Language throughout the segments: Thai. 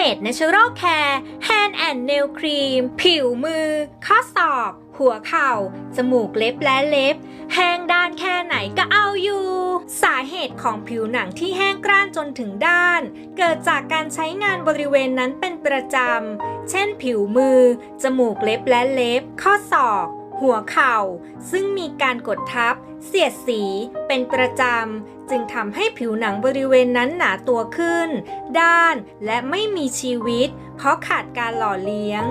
Made Natural Care Hand and Nail Cream ผิวมือ ข้อศอก หัวเข่า จมูกเล็บและเล็บ แห้งด้านแค่ไหนก็เอาอยู่ สาเหตุของผิวหนังที่แห้งกร้านจนถึงด้าน เกิดจากการใช้งานบริเวณนั้นเป็นประจำ เช่นผิวมือ จมูกเล็บและเล็บ ข้อศอก หัวเข่า ซึ่งมีการกดทับ เสียดสี เป็นประจำ จึงทำให้ผิวหนังบริเวณนั้นหนาตัวขึ้น ด้านและไม่มีชีวิต เพราะขาดการหล่อเลี้ยง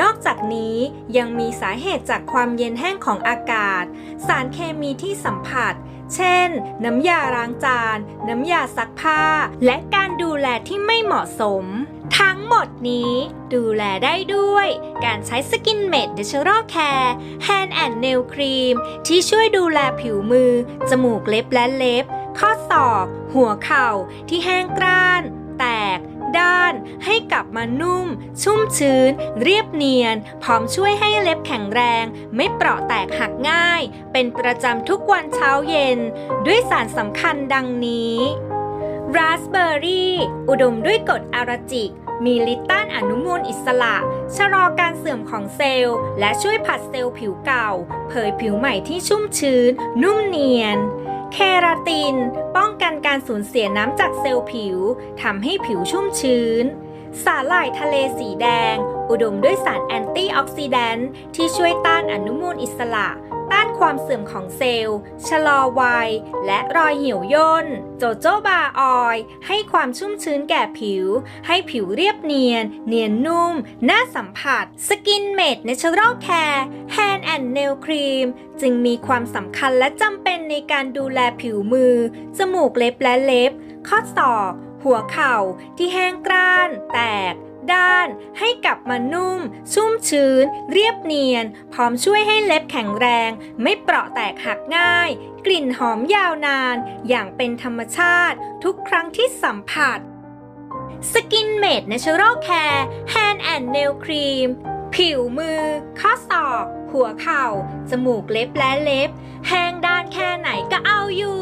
นอกจากนี้ยังมีสาเหตุจากความเย็นแห้งของอากาศ สารเคมีที่สัมผัส เช่น น้ำยาล้างจาน น้ำยาซักผ้า และการดูแลที่ไม่เหมาะสม ทั้งหมดนี้ดูแลได้ด้วย การใช้ Skin Made Natural Care Hand and Nail Cream ที่ช่วยดูแลผิวมือ จมูกเล็บและเล็บ ข้อศอก หัวเข่าที่แห้งกร้าน แตกานให้กลับมานุ่ม ชุ่มชื้น เรียบเนียน พร้อมช่วยให้เล็บแข็งแรง ไม่เปราะแตกหักง่าย เป็นประจำทุกวันเช้าเย็น ด้วยสารสำคัญดังนี้ราสเบอร์รี่ อุดมด้วยกรดอาราจิก มีฤทธิ์ต้านอนุมูลอิสระ ชะลอการเสื่อมของเซลล์ และช่วยผัดเซลล์ผิวเก่า เผยผิวใหม่ที่ชุ่มชื้น นุ่มเนียน เคราติน ป้องกันการสูญเสียน้ำจากเซลล์ผิวทำให้ผิวชุ่มชื้น สาหร่ายทะเลสีแดง อุดมด้วยสารแอนตี้ออกซิแดนต์ที่ช่วยต้านอนุมูลอิสระ ต้านความเสื่อมของเซลล์ ชะลอวัย และรอยเหี่ยวย่น โจโจบาออยล์ให้ความชุ่มชื้นแก่ผิว ให้ผิวเรียบเนียน เนียนนุ่ม น่าสัมผัส สกินเมดในเชลล์แคร Made Natural Care Hand and Nail Cream จึงมีความสำคัญและจำเป็นในการดูแลผิวมือ จมูกเล็บและเล็บ ข้อศอก หัวเข่า ที่แห้งกร้าน แตก ด้าน ให้กลับมานุ่ม ชุ่มชื้น เรียบเนียน พร้อมช่วยให้เล็บแข็งแรง ไม่เปราะแตกหักง่าย กลิ่นหอมยาวนาน อย่างเป็นธรรมชาติ ทุกครั้งที่สัมผัส Skin Made Natural Care Hand and Nail Cream ผิวมือ ข้อศอก หัวเข่า จมูกเล็บและเล็บ แห้งด้านแค่ไหนก็เอาอยู่